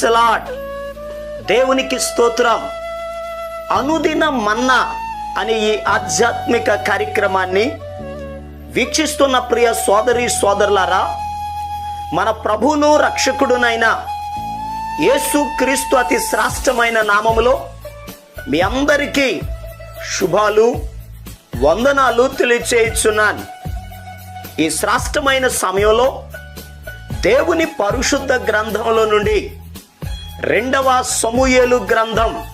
Praise దేవునికి స్తోత్రం. అనుదిన మన్నా అనే ఈ ఆధ్యాత్మిక కార్యక్రమాన్ని వీక్షిస్తున్న ప్రియ సోదరి సోదరులారా మన ప్రభును రక్షకుడునైన యేసు క్రీస్తు అతి శ్రాష్టమైన నామములో మీ అందరికీ శుభాలు వందనాలు తెలియచేయుచున్నాను. ఈ శ్రాష్టమైన సమయంలో దేవుని పరిశుద్ధ గ్రంథంలో నుండి రెండవ సమూయేలు గ్రంథం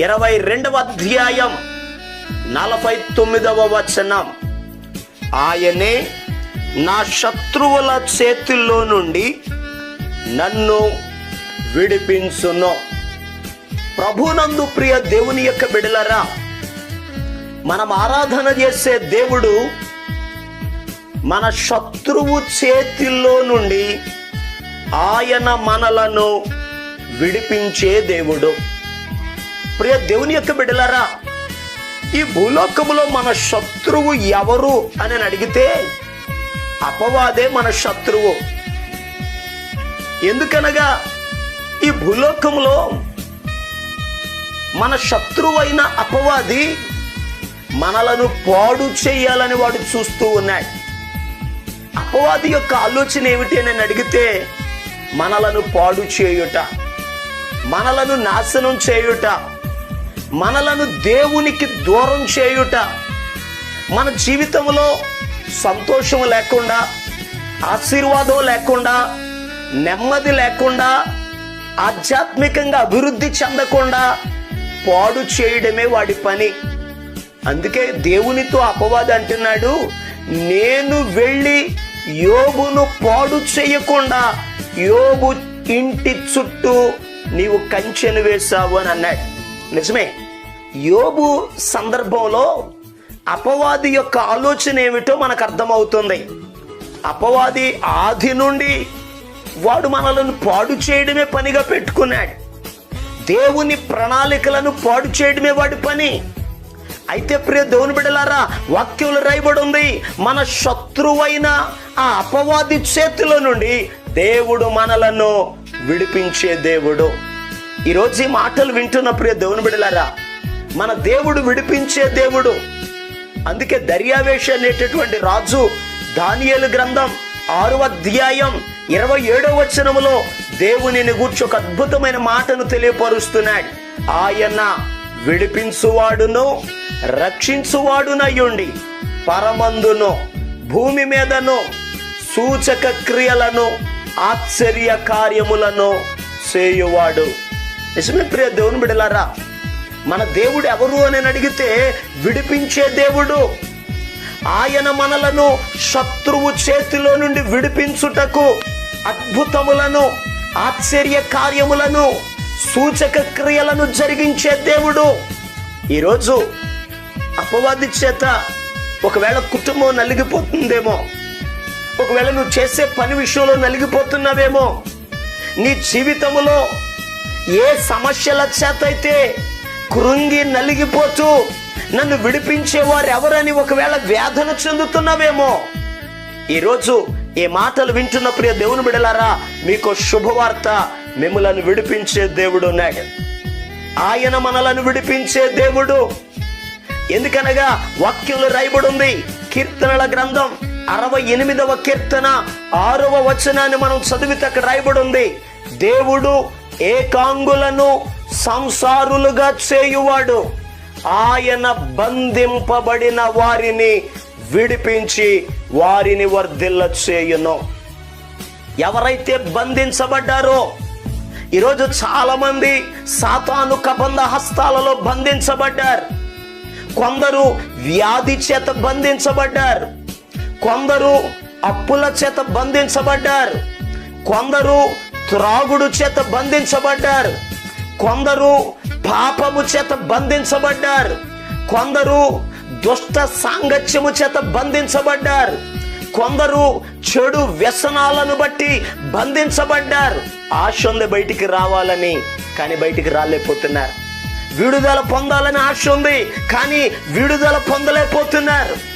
ఇరవై రెండవ అధ్యాయం నలభై తొమ్మిదవ వచనం. ఆయనే నా శత్రువుల చేతుల్లో నుండి నన్ను విడిపించును. ప్రభునందు ప్రియ దేవుని యొక్క బిడలరా మనం ఆరాధన చేసే దేవుడు మన శత్రువు చేతిల్లో నుండి ఆయన మనలను విడిపించే దేవుడు. ప్రియ దేవుని యొక్క బిడ్డలారా ఈ భూలోకములో మన శత్రువు ఎవరు అని అడిగితే అపవాదే మన శత్రువు. ఎందుకనగా ఈ భూలోకములో మన శత్రువైన అపవాది మనలను పాడు చేయాలని వాడు చూస్తూ ఉన్నాడు. అపవాది యొక్క ఆలోచన ఏమిటి అని అడిగితే మనలను పాడు చేయుట. మనలను నాశనం చేయుట మనలను దేవునికి దూరం చేయుట మన జీవితంలో సంతోషం లేకుండా ఆశీర్వాదం లేకుండా నెమ్మది లేకుండా ఆధ్యాత్మికంగా అభివృద్ధి చెందకుండా పాడు చేయడమే వాడి పని. అందుకే దేవునితో అపవాది అంటున్నాడు నేను వెళ్ళి యోబును పాడు చేయకుండా యోబు ఇంటి చుట్టూ నీవు కంచెను వేశావు అని అన్నాడు. నిజమే. యోబు సందర్భంలో అపవాది యొక్క ఆలోచన ఏమిటో మనకు అర్థమవుతుంది. అపవాది ఆది నుండి వాడు మనలను పాడు చేయడమే పనిగా పెట్టుకున్నాడు. దేవుని ప్రణాళికలను పాడు చేయడమే వాడి పని. అయితే ప్రియ దేవుని బిడలారా వాక్యంలో రాయబడి ఉంది మన శత్రువైన ఆ అపవాది చేతిలో నుండి దేవుడు మనలను విడిపించే దేవుడు. ఈరోజు ఈ మాటలు వింటున్న ప్రియ దేవుని బిడలారా మన దేవుడు విడిపించే దేవుడు. అందుకే దర్యావేష అనేటటువంటి రాజు దానియలు గ్రంథం ఆరవ అధ్యాయం ఇరవై ఏడవ వచనములో దేవునిని గూర్చి ఒక అద్భుతమైన మాటను తెలియపరుస్తున్నాడు. ఆయన విడిపించువాడును రక్షించువాడునయ్యుండి పరమందును భూమి మీదను సూచక క్రియలను ఆశ్చర్య కార్యములను చేయువాడు. నిజమే ప్రియ దేవుని బిడలారా మన దేవుడు ఎవరు అని అడిగితే విడిపించే దేవుడు. ఆయన మనలను శత్రువు చేతిలో నుండి విడిపించుటకు అద్భుతములను ఆశ్చర్య కార్యములను సూచక క్రియలను జరిగించే దేవుడు. ఈరోజు అపవాది చేత ఒకవేళ కుటుంబం నలిగిపోతుందేమో ఒకవేళ నువ్వు చేసే పని విషయంలో నలిగిపోతున్నావేమో నీ జీవితములో ఏ సమస్యల చేత అయితే కృంగి నలిగిపోతూ నన్ను విడిపించేవారు ఎవరని ఒకవేళ వేదన చెందుతున్నావేమో ఈరోజు ఈ మాటలు వింటున్న ప్రియ దేవుని బిడలారా మీకు శుభవార్త మిమ్మలను విడిపించే దేవుడు ఉన్నాడు. ఆయన మనలను విడిపించే దేవుడు. ఎందుకనగా వాక్యంలో రాయబడి ఉంది కీర్తనల గ్రంథం అరవై ఎనిమిదవ కీర్తన ఆరవ వచనాన్ని మనం చదివితే అక్కడ రాయబడి ఉంది దేవుడు ఏకాంగులను సంసారులుగా చేయువాడు. ఆయన బంధింపబడిన వారిని విడిపించి వారిని వర్ధిల్ల చేయును. ఎవరైతే బంధించబడ్డారో ఈరోజు చాలా మంది సాతాను కబంధ హస్తాలలో బంధించబడ్డారు. కొందరు వ్యాధి చేత బంధించబడ్డారు. కొందరు అప్పుల చేత బంధించబడ్డారు. కొందరు త్రాగుడు చేత బంధించబడ్డారు. కొందరు పాపము చేత బంధించబడ్డారు. కొందరు దుష్ట సాంగత్యము చేత బంధించబడ్డారు. కొందరు చెడు వ్యసనాలను బట్టి బంధించబడ్డారు. ఆశ ఉంది బయటికి రావాలని కానీ బయటికి రాలేకపోతున్నారు. విడుదల పొందాలని ఆశ ఉంది కానీ విడుదల పొందలేకపోతున్నారు.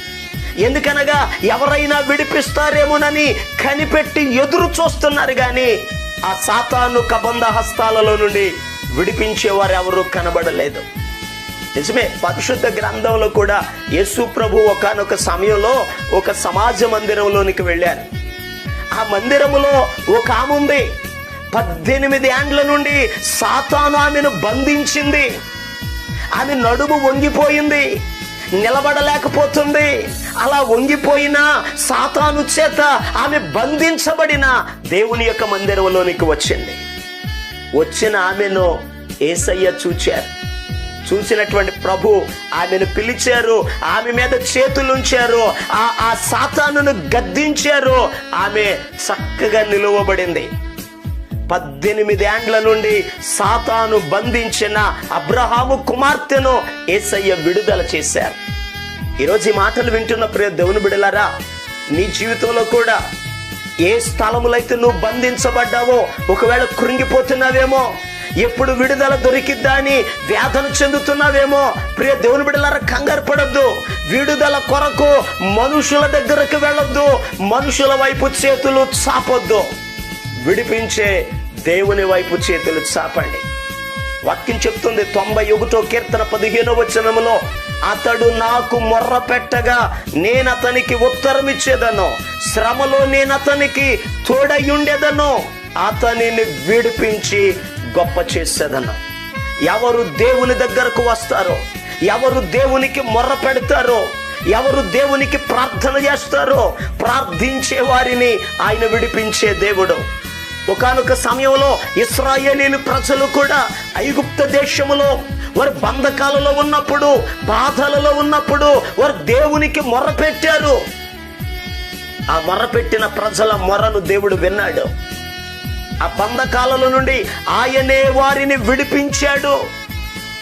ఎందుకనగా ఎవరైనా విడిపిస్తారేమోనని కనిపెట్టి ఎదురు చూస్తున్నారు కానీ ఆ సాతాను కబంధ హస్తాలలో నుండి విడిపించేవారు ఎవరు కనబడలేదు. నిజమే పరిశుద్ధ గ్రంథంలో కూడా యేసు ప్రభు ఒకనొక సమయంలో ఒక సమాజ మందిరంలోనికి వెళ్ళారు. ఆ మందిరములో ఒక ఆమె ఉంది. పద్దెనిమిది ఏండ్ల నుండి సాతాను ఆమెను బంధించింది. ఆమె నడుము వంగిపోయింది. నిలబడలేకపోతుంది. అలా వంగిపోయిన సాతాను చేత ఆమె బంధించబడిన దేవుని యొక్క మందిరంలోనికి వచ్చింది. వచ్చిన ఆమెను ఏసయ్య చూచారు. చూసినటువంటి ప్రభు ఆమెను పిలిచారు ఆమె మీద చేతులుంచారు ఆ ఆ సాతానును గద్దించారు ఆమె చక్కగా నిలువబడింది. పద్దెనిమిది ఏండ్ల నుండి సాతాను బంధించిన అబ్రహాము కుమార్తెను ఏసయ్య విడుదల చేశారు. ఈరోజు ఈ మాటలు వింటున్న ప్రియ దేవుని బిడలారా నీ జీవితంలో కూడా ఏ స్థలములైతే నువ్వు బంధించబడ్డావో ఒకవేళ కృంగిపోతున్నావేమో ఎప్పుడు విడుదల దొరికిద్దా అని వ్యాధన చెందుతున్నావేమో ప్రియ దేవుని బిడ్డలారా కంగారు పడద్దు. విడుదల కొరకు మనుషుల దగ్గరకు వెళ్ళొద్దు. మనుషుల వైపు చేతులు చాపొద్దు. విడిపించే దేవుని వైపు చేతులు చాపండి. వాక్యం చెప్తుంది తొంభై ఒకటో కీర్తన పదిహేనో వచనంలో అతడు నాకు మొర్ర పెట్టగా నేను అతనికి ఉత్తరం ఇచ్చేదను. శ్రమలో నేను అతనికి తోడయుండేదను అతనిని విడిపించి గొప్ప చేసేదను. ఎవరు దేవుని దగ్గరకు వస్తారో ఎవరు దేవునికి మొర్ర పెడతారో ఎవరు దేవునికి ప్రార్థన చేస్తారో ప్రార్థించే వారిని ఆయన విడిపించే దేవుడు. ఒకనొక సమయంలో ఇస్రాయేలీలు ప్రజలు కూడా ఐగుప్త దేశములో వారు బంధకాలలో ఉన్నప్పుడు బాధలలో ఉన్నప్పుడు వారు దేవునికి మొర్ర పెట్టారు ఆ మొర్ర పెట్టిన ప్రజల మొరను దేవుడు విన్నాడు. ఆ బంధకాలలో నుండి ఆయనే వారిని విడిపించాడు.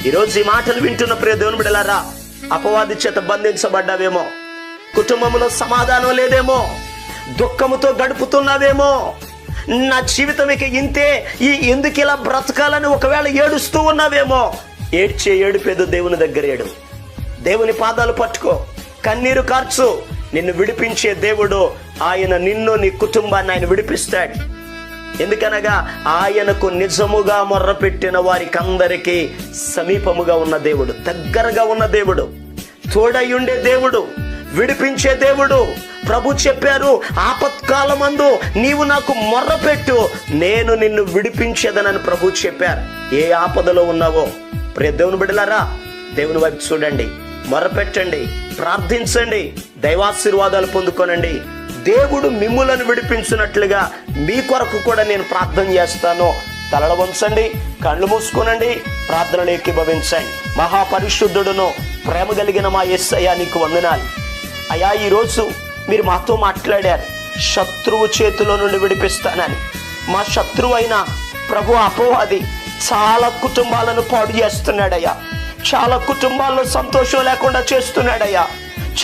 ఈరోజు ఈ మాటలు వింటున్న ప్రియ దేవుని బిడలారా అపవాది చేత బంధించబడ్డావేమో కుటుంబంలో సమాధానం లేదేమో దుఃఖముతో గడుపుతున్నావేమో నా జీవితం ఇక ఇంతే. ఈ ఎందుకు ఇలా బ్రతకాలని ఒకవేళ ఏడుస్తూ ఉన్నావేమో? ఏడ్చే ఏడుపేదో దేవుని దగ్గర ఏడు. దేవుని పాదాలు పట్టుకో. కన్నీరు కార్చు. నిన్ను విడిపించే దేవుడు ఆయన నిన్ను నీ కుటుంబాన్ని ఆయన విడిపిస్తాడు. ఎందుకనగా ఆయనకు నిజముగా మొర్రపెట్టిన వారికి అందరికీ సమీపముగా ఉన్న దేవుడు దగ్గరగా ఉన్న దేవుడు తోడయుండే దేవుడు విడిపించే దేవుడు ప్రభు చెప్పారు ఆపత్కాలమందు నీవు నాకు మొర్రపెట్టు నేను నిన్ను విడిపించేదనని ప్రభు చెప్పారు. ఏ ఆపదలో ఉన్నావో? ప్రియ దేవుని బిడలారా దేవుని వైపు చూడండి. మొరపెట్టండి ప్రార్థించండి దైవాశీర్వాదాలు పొందుకోనండి. దేవుడు మిమ్ములను విడిపించినట్లుగా మీ కొరకు కూడా నేను ప్రార్థన చేస్తాను. తలలు వంచండి కళ్ళు మూసుకోనండి ప్రార్థనలు ఎక్కిభవించండి మహాపరిశుద్ధుడును ప్రేమ కలిగిన మా ఎస్సయ్యా నీకు వందనాలు. అయా ఈరోజు మీరు మాతో మాట్లాడారు. శత్రువు చేతిలో నుండి విడిపిస్తానని. మా శత్రువు అయిన ప్రభు అపవాది చాలా కుటుంబాలను పాడు చేస్తున్నాడయ్యా. చాలా కుటుంబాల్లో సంతోషం లేకుండా చేస్తున్నాడయ్యా.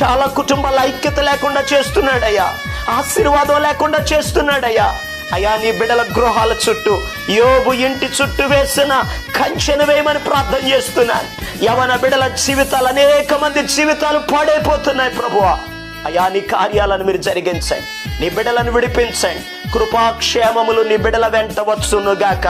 చాలా కుటుంబాల ఐక్యత లేకుండా చేస్తున్నాడయ్యా. ఆశీర్వాదం లేకుండా చేస్తున్నాడయ్యా. అయ్యా నీ బిడల గృహాల చుట్టూ యోబు ఇంటి చుట్టూ వేసిన కంచెను వేయమని ప్రార్థన చేస్తున్నాను. యవన బిడల జీవితాలు అనేక మంది జీవితాలు పాడైపోతున్నాయి ప్రభువా. అయా నీ కార్యాలను మీరు జరిగించండి. నీ బిడ్డలను విడిపించండి. కృపాక్షేమములు నీ బిడల వెంట వచ్చునుగాక.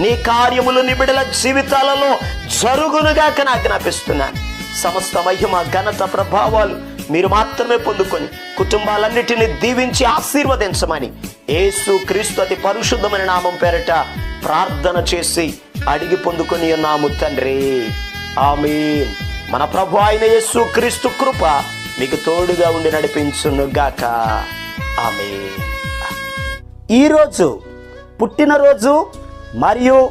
నీ కార్యములు నీ బిడల జీవితాలలో జరుగునుగాక నాకు జ్ఞాపిస్తున్నాను సమస్త మహిమ ఘనత ప్రభావాలు మీరు మాత్రమే పొందుకొని కుటుంబాలన్నిటిని దీవించి ఆశీర్వదించమని ఏసు క్రీస్తు అతి పరిశుద్ధమైన నామం పేరట ప్రార్థన చేసి అడిగి పొందుకొని ఉన్నాము తండ్రి. ఆమె మన ప్రభు అయిన యేసు క్రీస్తు కృప మీకు తోడుగా ఉండి నడిపించును గాక. ఆమె ఈరోజు పుట్టినరోజు మరియు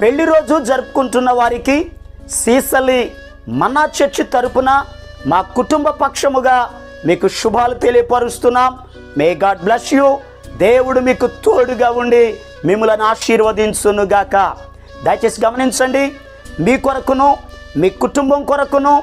పెళ్ళి రోజు జరుపుకుంటున్న వారికి సీసలి మన చర్చి తరపున మా కుటుంబ పక్షముగా మీకు శుభాలు తెలియపరుస్తున్నాం. మే గాడ్ బ్లెస్ యూ దేవుడు మీకు తోడుగా ఉండి మిమ్మల్ని ఆశీర్వదించును గాక. దయచేసి గమనించండి మీ కొరకును మీ కుటుంబం కొరకును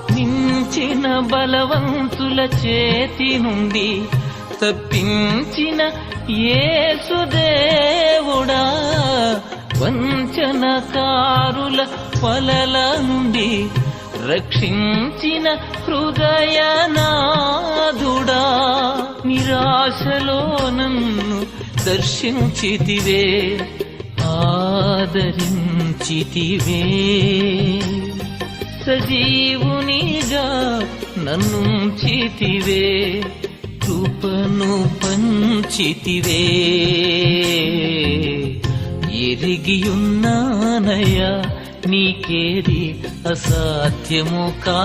తప్పించిన బలవంతుల చేతి నుండి తప్పించిన ఏసుదేవుడా వంచనకారుల వలల నుండి రక్షించిన హృదయనాథుడా నిరాశలో నన్ను దర్శించితివే ఆదరించితివే. సజీవునిగా నన్ను చితివే కృపను పంచితివే. ఎరిగియున్నానయ్యా నీకేది అసాధ్యము కా